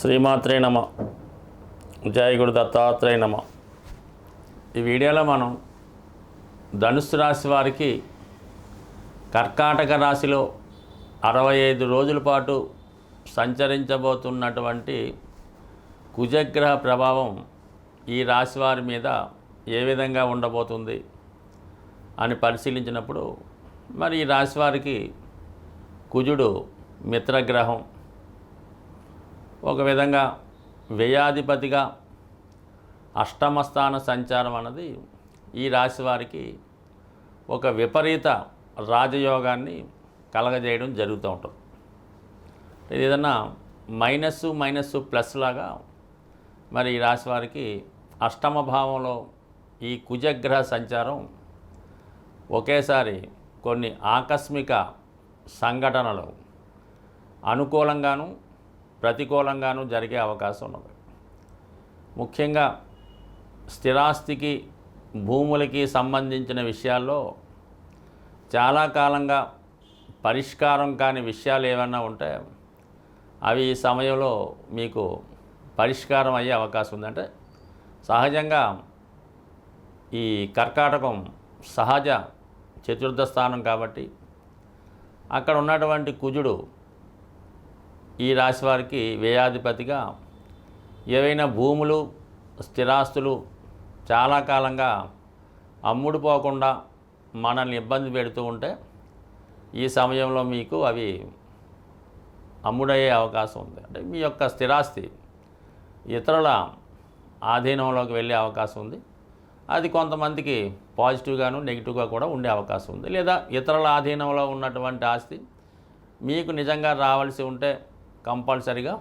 శ్రీమాత్రే నమ. జయగుడు దత్తాత్రేయ నమ. ఈ వీడియోలో మనం ధనుస్సు రాశి వారికి కర్కాటక రాశిలో అరవై ఐదు రోజుల పాటు సంచరించబోతున్నటువంటి కుజగ్రహ ప్రభావం ఈ రాశి వారి మీద ఏ విధంగా ఉండబోతుంది అని పరిశీలించినప్పుడు మరి ఈ రాశి వారికి కుజుడు మిత్రగ్రహం ఒక విధంగా వ్యయాధిపతిగా అష్టమస్థాన సంచారం అన్నది ఈ రాశి వారికి ఒక విపరీత రాజయోగాన్ని కలగజేయడం జరుగుతూ ఉంటుంది. ఇది ఏదన్నా మైనస్ మైనస్ ప్లస్ లాగా మరి ఈ రాశి వారికి అష్టమ భావంలో ఈ కుజగ్రహ సంచారం ఒకేసారి కొన్ని ఆకస్మిక సంఘటనలు అనుకూలంగాను ప్రతికూలంగానూ జరిగే అవకాశం ఉన్నది. ముఖ్యంగా స్థిరాస్తికి భూములకి సంబంధించిన విషయాల్లో చాలా కాలంగా పరిష్కారం కాని విషయాలు ఏమైనా ఉంటే అవి ఈ సమయంలో మీకు పరిష్కారం అయ్యే అవకాశం ఉందంటే సహజంగా ఈ కర్కాటకం సహజ చతుర్థ స్థానం కాబట్టి అక్కడ ఉన్నటువంటి కుజుడు ఈ రాశి వారికి వ్యయాధిపతిగా ఏవైనా భూములు స్థిరాస్తులు చాలా కాలంగా అమ్ముడుపోకుండా మనల్ని ఇబ్బంది పెడుతూ ఉంటే ఈ సమయంలో మీకు అవి అమ్ముడయ్యే అవకాశం ఉంది. అంటే మీ యొక్క స్థిరాస్తి ఇతరుల ఆధీనంలోకి వెళ్ళే అవకాశం ఉంది. అది కొంతమందికి పాజిటివ్గాను నెగిటివ్గా కూడా ఉండే అవకాశం ఉంది. లేదా ఇతరుల ఆధీనంలో ఉన్నటువంటి ఆస్తి మీకు నిజంగా రావాల్సి ఉంటే కంపల్సరిగా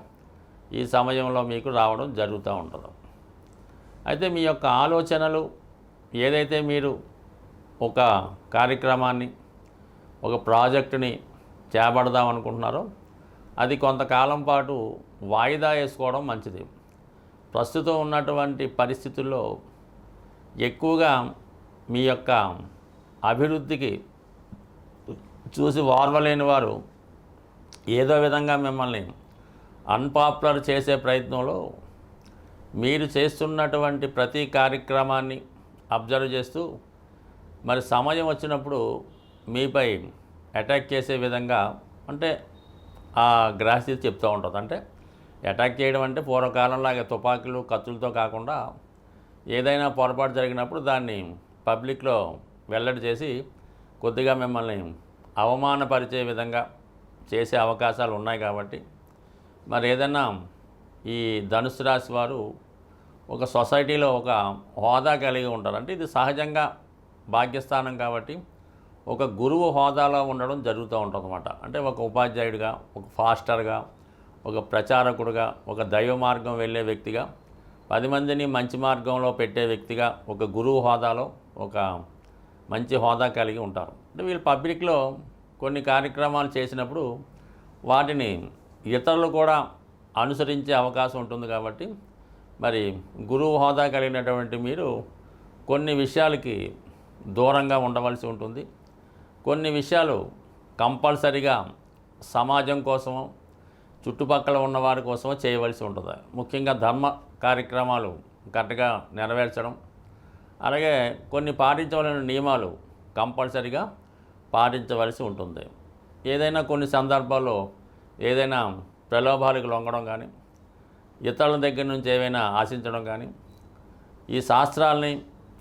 ఈ సమయంలో మీకు రావడం జరుగుతూ ఉంటుంది. అయితే మీ యొక్క ఆలోచనలు ఏదైతే మీరు ఒక కార్యక్రమాన్ని ఒక ప్రాజెక్టుని చేపడదాం అనుకుంటున్నారో అది కొంతకాలం పాటు వాయిదా వేసుకోవడం మంచిది. ప్రస్తుతం ఉన్నటువంటి పరిస్థితుల్లో ఎక్కువగా మీ యొక్క అభివృద్ధికి చూసి వార్వలేని వారు ఏదో విధంగా మిమ్మల్ని అన్పాపులర్ చేసే ప్రయత్నంలో మీరు చేస్తున్నటువంటి ప్రతి కార్యక్రమాన్ని అబ్జర్వ్ చేస్తూ మరి సమయం వచ్చినప్పుడు మీపై అటాక్ చేసే విధంగా అంటే ఆ గ్రాసీ చెప్తూ ఉంటుంది. అంటే అటాక్ చేయడం అంటే పూర్వకాలంలాగే తుపాకీలు కత్తులతో కాకుండా ఏదైనా పొరపాటు జరిగినప్పుడు దాన్ని పబ్లిక్లో వెల్లడి చేసి కొద్దిగా మిమ్మల్ని అవమానపరిచే విధంగా చేసే అవకాశాలు ఉన్నాయి కాబట్టి. మరి ఏదైనా ఈ ధనుసు రాశి వారు ఒక సొసైటీలో ఒక హోదా కలిగి ఉంటారు. అంటే ఇది సహజంగా భాగ్యస్థానం కాబట్టి ఒక గురువు హోదాలో ఉండడం జరుగుతూ ఉంటుందన్నమాట. అంటే ఒక ఉపాధ్యాయుడిగా ఒక ఫాస్టర్గా ఒక ప్రచారకుడుగా ఒక దైవ మార్గం వెళ్ళే వ్యక్తిగా పది మందిని మంచి మార్గంలో పెట్టే వ్యక్తిగా ఒక గురువు హోదాలో ఒక మంచి హోదా కలిగి ఉంటారు. అంటే వీళ్ళు పబ్లిక్లో కొన్ని కార్యక్రమాలు చేసినప్పుడు వాటిని ఇతరులు కూడా అనుసరించే అవకాశం ఉంటుంది కాబట్టి మరి గురువు హోదా కలిగినటువంటి మీరు కొన్ని విషయాలకి దూరంగా ఉండవలసి ఉంటుంది. కొన్ని విషయాలు కంపల్సరిగా సమాజం కోసమో చుట్టుపక్కల ఉన్నవారి కోసమో చేయవలసి ఉంటుంది. ముఖ్యంగా ధర్మ కార్యక్రమాలు కరెక్ట్గా నెరవేర్చడం. అలాగే కొన్ని పాటించవలసిన నియమాలు కంపల్సరిగా పాటించవలసి ఉంటుంది. ఏదైనా కొన్ని సందర్భాల్లో ఏదైనా ప్రలోభాలకు లొంగడం కానీ ఇతరుల దగ్గర నుంచి ఏవైనా ఆశించడం కానీ ఈ శాస్త్రాల్ని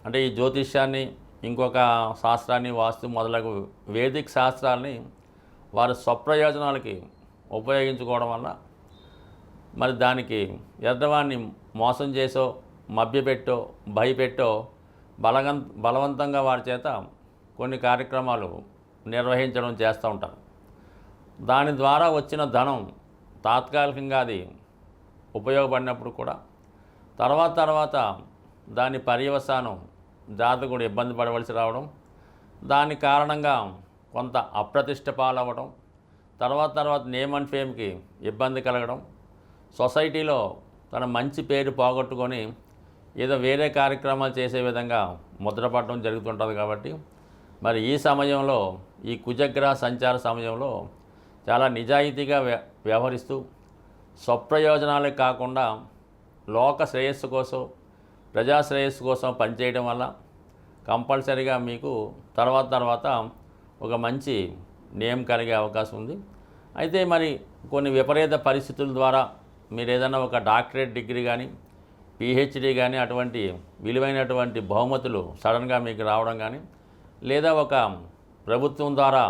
అంటే ఈ జ్యోతిష్యాన్ని ఇంకొక శాస్త్రాన్ని వాస్తు మొదలగు వేదిక శాస్త్రాల్ని వారి స్వప్రయోజనాలకి ఉపయోగించుకోవడం వల్ల మరి దానికి ఎర్రవాణ్ణి మోసం చేసో మభ్యపెట్టో భయపెట్టో బలగం బలవంతంగా వారి చేత కొన్ని కార్యక్రమాలు నిర్వహించడం చేస్తూ ఉంటారు. దాని ద్వారా వచ్చిన ధనం తాత్కాలికంగా అది ఉపయోగపడినప్పుడు కూడా తర్వాత తర్వాత దాని పర్యవసానం జాతకుడు ఇబ్బంది పడవలసి రావడం దాని కారణంగా కొంత అప్రతిష్ట పాలవ్వడం తర్వాత తర్వాత నేమ్ అండ్ ఫేమ్కి ఇబ్బంది కలగడం సొసైటీలో తన మంచి పేరు పోగొట్టుకొని ఏదో వేరే కార్యక్రమాలు చేసే విధంగా ముద్రపడడం జరుగుతుంటుంది కాబట్టి మరి ఈ సమయంలో ఈ కుజగ్రహ సంచార సమయంలో చాలా నిజాయితీగా వ్య వ్యవహరిస్తూ స్వప్రయోజనాలే కాకుండా లోక శ్రేయస్సు కోసం ప్రజా శ్రేయస్సు కోసం పనిచేయడం వల్ల కంపల్సరీగా మీకు తర్వాత తర్వాత ఒక మంచి నేమ్ కలిగే అవకాశం ఉంది. అయితే మరి కొన్ని విపరీత పరిస్థితుల ద్వారా మీరు ఏదైనా ఒక డాక్టరేట్ డిగ్రీ కానీ పిహెచ్డి కానీ అటువంటి విలువైనటువంటి బహుమతులు సడన్గా మీకు రావడం కానీ లేదా ఒక ప్రభుత్వం ద్వారా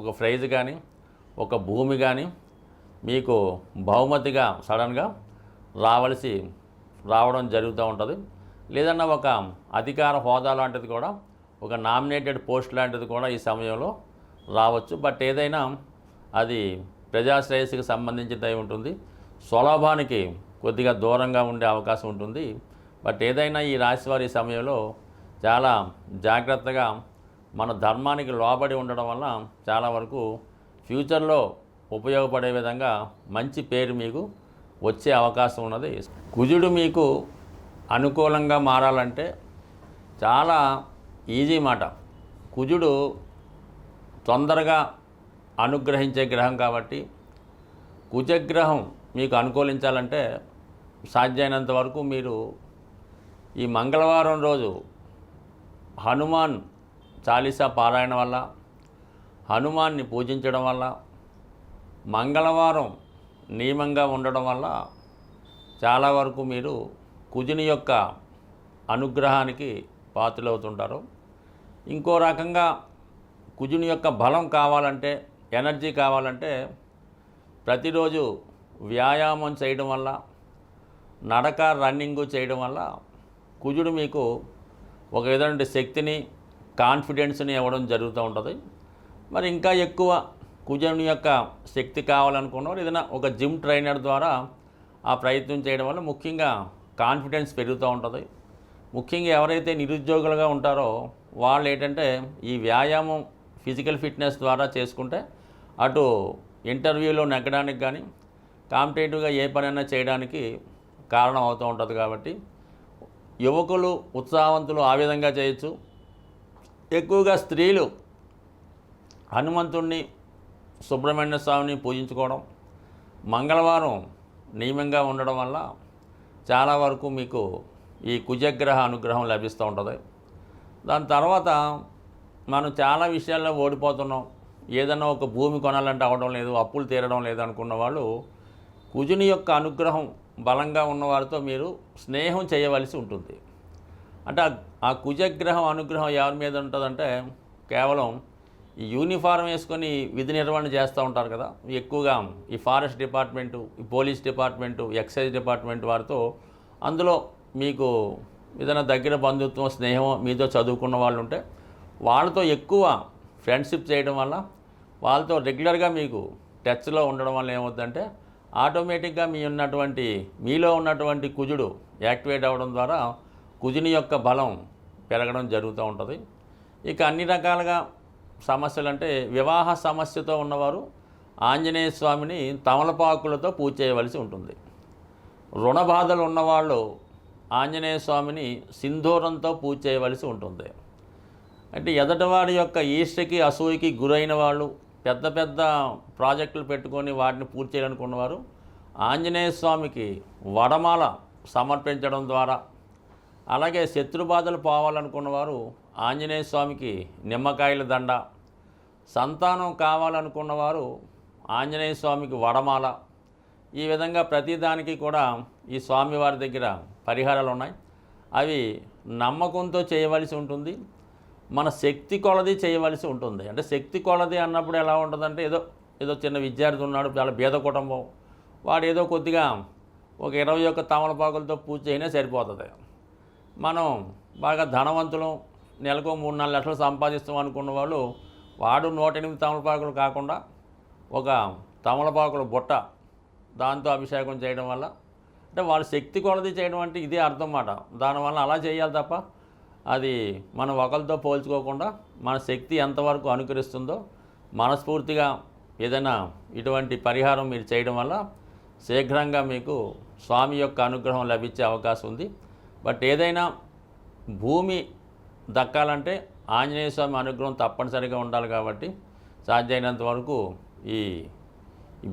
ఒక ప్రైజ్ కానీ ఒక భూమి కానీ మీకు బహుమతిగా సడన్గా రావలసి రావడం జరుగుతూ ఉంటుంది. లేదన్నా ఒక అధికార హోదా లాంటిది కూడా ఒక నామినేటెడ్ పోస్ట్ లాంటిది కూడా ఈ సమయంలో రావచ్చు. బట్ ఏదైనా అది ప్రజాశ్రేయస్సుకి సంబంధించినది ఉంటుంది. స్వలాభానికి కొద్దిగా దూరంగా ఉండే అవకాశం ఉంటుంది. బట్ ఏదైనా ఈ రాశివారి సమయంలో చాలా జాగ్రత్తగా మన ధర్మానికి లోబడి ఉండడం వల్ల చాలా వరకు ఫ్యూచర్లో ఉపయోగపడే విధంగా మంచి పేరు మీకు వచ్చే అవకాశం ఉన్నది. కుజుడు మీకు అనుకూలంగా మారాలంటే చాలా ఈజీ మాట. కుజుడు తొందరగా అనుగ్రహించే గ్రహం కాబట్టి కుజగ్రహం మీకు అనుకూలించాలంటే సాధ్యమైనంత వరకు మీరు ఈ మంగళవారం రోజు హనుమాన్ చాలీసా పారాయణ వల్ల హనుమాన్ని పూజించడం వల్ల మంగళవారం నియమంగా ఉండడం వల్ల చాలా వరకు మీరు కుజుని యొక్క అనుగ్రహానికి పాత్రలవుతుంటారు. ఇంకో రకంగా కుజుని యొక్క బలం కావాలంటే ఎనర్జీ కావాలంటే ప్రతిరోజు వ్యాయామం చేయడం వల్ల నడక రన్నింగ్ చేయడం వల్ల కుజుడు మీకు ఒక విధమైన శక్తిని కాన్ఫిడెన్స్ని ఇవ్వడం జరుగుతూ ఉంటుంది. మరి ఇంకా ఎక్కువ కుజుని యొక్క శక్తి కావాలనుకున్నవారు ఏదైనా ఒక జిమ్ ట్రైనర్ ద్వారా ఆ ప్రయత్నం చేయడం వల్ల ముఖ్యంగా కాన్ఫిడెన్స్ పెరుగుతూ ఉంటుంది. ముఖ్యంగా ఎవరైతే నిరుద్యోగులుగా ఉంటారో వాళ్ళు ఏంటంటే ఈ వ్యాయామం ఫిజికల్ ఫిట్నెస్ ద్వారా చేసుకుంటే అటు ఇంటర్వ్యూలో నెగ్గడానికి కానీ కాంపిటేటివ్గా ఏ పనైనా చేయడానికి కారణం అవుతూ ఉంటుంది కాబట్టి యువకులు ఉత్సాహవంతులు ఆ విధంగా చేయొచ్చు. ఎక్కువగా స్త్రీలు హనుమంతుణ్ణి సుబ్రహ్మణ్య స్వామిని పూజించుకోవడం మంగళవారం నియమంగా ఉండడం వల్ల చాలా వరకు మీకు ఈ కుజగ్రహ అనుగ్రహం లభిస్తూ ఉంటుంది. దాని తర్వాత మనం చాలా విషయాల్లో ఓడిపోతున్నాం. ఏదైనా ఒక భూమి కొనాలంటే అవడం లేదు అప్పులు తీరడం లేదు అనుకున్న వాళ్ళు కుజుని యొక్క అనుగ్రహం బలంగా ఉన్నవారితో మీరు స్నేహం చేయవలసి ఉంటుంది. అంటే ఆ- కుజగ్రహం అనుగ్రహం ఎవరి మీద ఉంటుందంటే కేవలం ఈ యూనిఫారం వేసుకొని విధి నిర్వహణ చేస్తూ ఉంటారు కదా. ఎక్కువగా ఈ ఫారెస్ట్ డిపార్ట్మెంటు ఈ పోలీస్ డిపార్ట్మెంటు ఎక్సైజ్ డిపార్ట్మెంట్ వారితో అందులో మీకు ఏదైనా దగ్గర బంధుత్వం స్నేహం మీతో చదువుకున్న వాళ్ళు ఉంటే వాళ్ళతో ఎక్కువ ఫ్రెండ్షిప్ చేయడం వల్ల వాళ్ళతో రెగ్యులర్గా మీకు టచ్లో ఉండడం వల్ల ఏమవుతుందంటే ఆటోమేటిక్గా మీ ఉన్నటువంటి మీలో ఉన్నటువంటి కుజుడు యాక్టివేట్ అవ్వడం ద్వారా కుజుని యొక్క బలం పెరగడం జరుగుతూ ఉంటుంది. ఇక అన్ని రకాలుగా సమస్యలు అంటే వివాహ సమస్యతో ఉన్నవారు ఆంజనేయ స్వామిని తమలపాకులతో పూజ చేయవలసి ఉంటుంది. రుణ బాధలు ఉన్నవాళ్ళు ఆంజనేయ స్వామిని సింధూరంతో పూజ చేయవలసి ఉంటుంది. అంటే ఎదటివాడి యొక్క ఈష్టకి అసూయకి గురైన వాళ్ళు పెద్ద పెద్ద ప్రాజెక్టులు పెట్టుకొని వాటిని పూర్తి చేయాలనుకున్నవారు ఆంజనేయ స్వామికి వడమాల సమర్పించడం ద్వారా అలాగే శత్రు బాధలు పోవాలనుకున్నవారు ఆంజనేయ స్వామికి నిమ్మకాయల దండ సంతానం కావాలనుకున్నవారు ఆంజనేయ స్వామికి వడమాల. ఈ విధంగా ప్రతిదానికి కూడా ఈ స్వామివారి దగ్గర పరిహారాలు ఉన్నాయి. అవి నమ్మకంతో చేయవలసి ఉంటుంది. మన శక్తి కొలది చేయవలసి ఉంటుంది. అంటే శక్తి కొలది అన్నప్పుడు ఎలా ఉంటుందంటే ఏదో ఏదో చిన్న విద్యార్థి ఉన్నాడు చాలా బీద కుటుంబం. వాడు ఏదో కొద్దిగా ఒక ఇరవై ఒక్క తమలపాకులతో పూజ అయినా సరిపోతుంది. మనం బాగా ధనవంతులం నెలకు మూడు నాలుగు లక్షలు సంపాదిస్తాం అనుకున్న వాళ్ళు వాడు నూట ఎనిమిది తమలపాకులు కాకుండా ఒక తమలపాకుల బుట్ట దాంతో అభిషేకం చేయడం వల్ల అంటే వాళ్ళ శక్తి కొలది చేయడం అంటే ఇదే అర్థం మాట. దానివల్ల అలా చేయాలి తప్ప అది మనం ఒకరితో పోల్చుకోకుండా మన శక్తి ఎంతవరకు అనుకరిస్తుందో మనస్ఫూర్తిగా ఏదైనా ఇటువంటి పరిహారం మీరు చేయడం వల్ల శీఘ్రంగా మీకు స్వామి యొక్క అనుగ్రహం లభించే అవకాశం ఉంది. బట్ ఏదైనా భూమి దక్కాలంటే ఆంజనేయ స్వామి అనుగ్రహం తప్పనిసరిగా ఉండాలి కాబట్టి సాధ్యమైనంత వరకు ఈ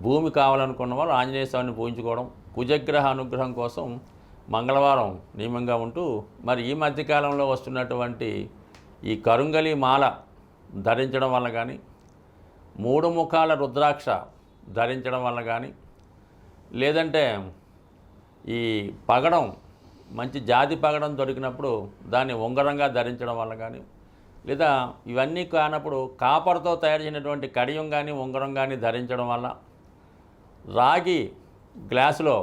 భూమి కావాలనుకున్న వాళ్ళు ఆంజనేయ స్వామిని పూజించుకోవడం కుజగ్రహ అనుగ్రహం కోసం మంగళవారం నియమంగా ఉంటూ మరి ఈ మధ్యకాలంలో వస్తున్నటువంటి ఈ కరుంగలి మాల ధరించడం వల్ల కానీ మూడు ముఖాల రుద్రాక్ష ధరించడం వల్ల కానీ లేదంటే ఈ పగడం మంచి జాతి పగడం దొరికినప్పుడు దాన్ని ఉంగరంగా ధరించడం వల్ల కానీ లేదా ఇవన్నీ కానప్పుడు కాపర్తో తయారు చేసినటువంటి కడియం కానీ ఉంగరం కానీ ధరించడం వల్ల రాగి గ్లాసులో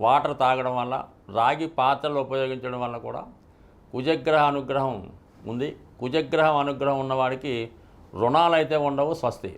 వాటర్ తాగడం వల్ల రాగి పాత్రలు ఉపయోగించడం వల్ల కూడా కుజగ్రహ అనుగ్రహం ఉంది. కుజగ్రహం అనుగ్రహం ఉన్నవాడికి రుణాలు అయితే ఉండవు స్వస్తి.